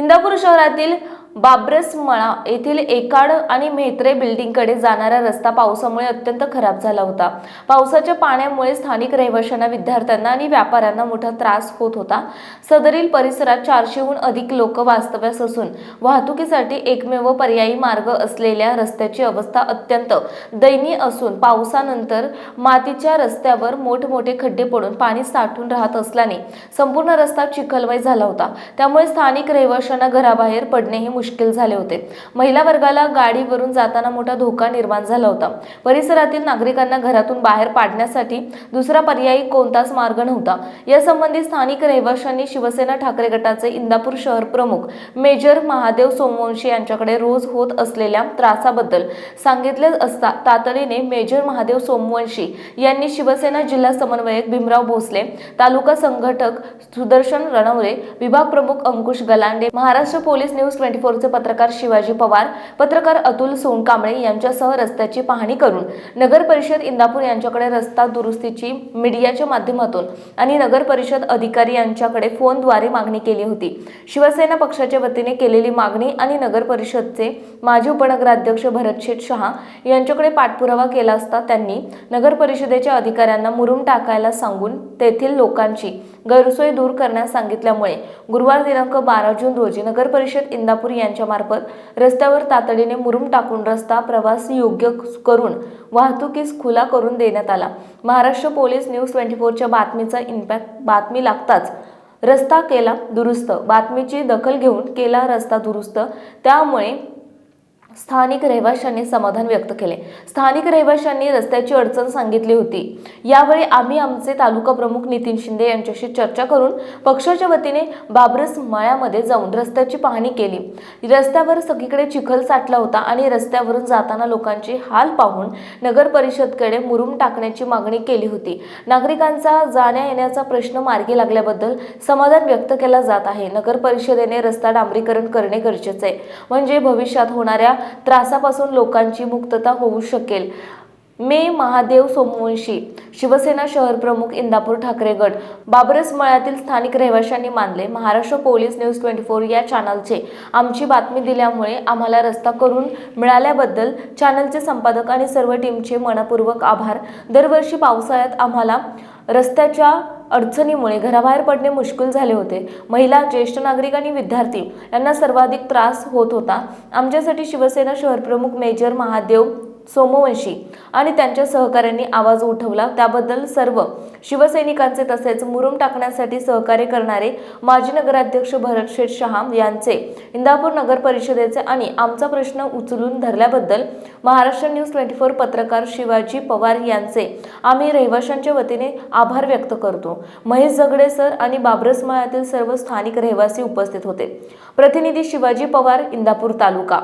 इंदापूर शहरातील बाब्रसमळा येथील एकाड आणि मेत्रे बिल्डिंगकडे जाणारा रस्ता पावसामुळे अत्यंत खराब झाला होता. पावसाच्या पाण्यामुळे स्थानिक रहिवाशांना विद्यार्थ्यांना आणि व्यापाऱ्यांना मोठा त्रास होत होता. सदरील परिसरात चारशेहून अधिक लोक वास्तव्यास असून वाहतुकीसाठी एकमेव पर्यायी मार्ग असलेल्या रस्त्याची अवस्था अत्यंत दयनीय असून पावसानंतर मातीच्या रस्त्यावर मोठमोठे खड्डे पडून पाणी साठून राहत असल्याने संपूर्ण रस्ता चिखलमय झाला होता. त्यामुळे स्थानिक रहिवाशांना घराबाहेर पडणेही मुश्किल झाले होते. महिला वर्गाला गाडीवरून जाताना मोठा धोका निर्माण झाला होता. परिसरातील नागरिकांना घरातून बाहेर पाडण्यासाठी दुसरा पर्यायी कोणताच मार्ग नव्हता. यासंबंधी स्थानिक रहिवाशांनी शिवसेना ठाकरे गटाचे इंदापूर शहर प्रमुख मेजर महादेव सोमवंशी यांच्याकडे रोज होत असलेल्या त्रासाबद्दल सांगितले असता तातडीने मेजर महादेव सोमवंशी यांनी शिवसेना जिल्हा समन्वयक भीमराव भोसले तालुका संघटक सुदर्शन रणवरे विभाग प्रमुख Ankush Galande Maharashtra police news twenty four नागपूरचे पत्रकार शिवाजी पवार पत्रकार अतुल सोनकांबळे यांच्यासह रस्त्याची पाहणी करून नगर परिषद इंदापूर यांच्याकडे रस्ता दुरुस्तीची मीडियाच्या माध्यमातून आणि नगर परिषद अधिकारी यांच्याकडे फोनद्वारे मागणी केली होती. शिवसेना पक्षाच्या वतीने केलेली मागणी आणि नगर परिषदचे माजी उपनगराध्यक्ष भरत शेठ शहा यांच्याकडे पाठपुरावा केला असता त्यांनी नगर परिषदेच्या अधिकाऱ्यांना मुरुम टाकायला सांगून तेथील लोकांची गैरसोय दूर करण्यास सांगितल्यामुळे गुरुवार दिनांक बारा जून रोजी नगर परिषद इंदापूर यांच्यामार्फत रस्त्यावर तातडीने मुरुम टाकून रस्ता प्रवास योग्य करून वाहतुकीस खुला करून देण्यात आला. महाराष्ट्र पोलीस न्यूज ट्वेंटी फोरच्या बातमीचा इम्पॅक्ट बातमी लागताच रस्ता केला दुरुस्त. बातमीची दखल घेऊन केला रस्ता दुरुस्त. त्यामुळे स्थानिक रहिवाशांनी समाधान व्यक्त केले. स्थानिक रहिवाशांनी रस्त्याची अडचण सांगितली होती. यावेळी आम्ही आमचे तालुका प्रमुख नितीन शिंदे यांच्याशी चर्चा करून पक्षाच्या वतीने बाबरस मळ्यामध्ये जाऊन रस्त्याची पाहणी केली. रस्त्यावर सगळीकडे चिखल साठला होता आणि रस्त्यावरून जाताना लोकांचे हाल पाहून नगर परिषदकडे मुरुम टाकण्याची मागणी केली होती. नागरिकांचा जाण्या येण्याचा प्रश्न मार्गी लागल्याबद्दल समाधान व्यक्त केला जात आहे. नगर परिषदेने रस्ता डांबरीकरण करणे गरजेचे आहे. म्हणजे भविष्यात होणाऱ्या त्रासापासून लोकांची मुक्तता होऊ शकेल. मे महादेव सोमवंशी शिवसेना शहर प्रमुख इंदापूर ठाकरे गट बाबरस मळ्यातील स्थानिक रहिवाशांनी मानले Maharashtra police news twenty four या चॅनलचे आमची बातमी दिल्यामुळे आम्हाला रस्ता करून मिळाल्याबद्दल चॅनलचे संपादक आणि सर्व टीमचे मनपूर्वक आभार. दरवर्षी पावसाळ्यात आम्हाला रस्त्याच्या अडचणीमुळे घराबाहेर पडणे मुश्किल झाले होते. महिला ज्येष्ठ नागरिक आणि विद्यार्थी यांना सर्वाधिक त्रास होत होता. आमच्यासाठी शिवसेना शहरप्रमुख मेजर महादेव सोमवंशी आणि त्यांच्या सहकाऱ्यांनी आवाज उठवला. त्याबद्दल सर्व शिवसैनिकांचे तसेच मुरुम टाकण्यासाठी सहकार्य करणारे माजी नगराध्यक्ष भरत शेठ शहा यांचे इंदापूर नगर परिषदेचे आणि आमचा प्रश्न उचलून धरल्याबद्दल महाराष्ट्र न्यूज ट्वेंटी फोर पत्रकार शिवाजी पवार यांचे आम्ही रहिवाशांच्या वतीने आभार व्यक्त करतो. महेश जगडे सर आणि बाबरसमळ्यातील सर्व स्थानिक रहिवासी उपस्थित होते. प्रतिनिधी शिवाजी पवार इंदापूर तालुका.